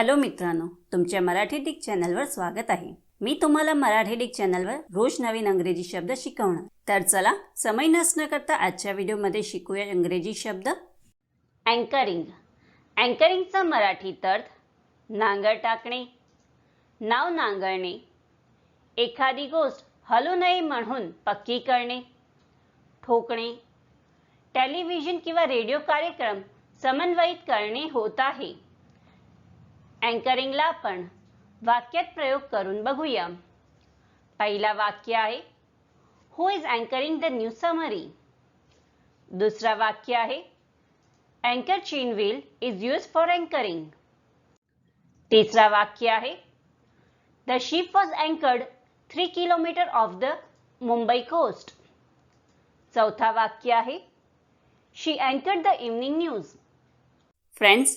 Hello मित्रांनो तुमच्या Marathi Dick चॅनलवर स्वागत आहे. मी तुम्हाला मराठी डिक चॅनलवर रोज नवीन अंग्रेजी शब्द शिकवणार. तर चला समय नसणं करता आजच्या व्हिडिओमध्ये शिकूया इंग्रजी शब्द. अँकरिंग अँकरिंगचा मराठी अर्थ नांगर टाकणे. नाव नांगरणे. एखादी गोष्ट हलू नये म्हणून पक्की करणे. ठोकणे. टेलिव्हिजन किंवा रेडिओ कार्यक्रम समन्वयित करणे होत आहे. अँकरिंगला आपण वाक्यात प्रयोग करून बघूया. पहिला वाक्य आहे who is anchoring the news summary दुसरा वाक्य आहे अँकर chain wheel is use for anchoring तिसरा वाक्य आहे the ship was anchored three kilometre off the Mumbai coast चौथा वाक्य आहे she anchored the evening news friends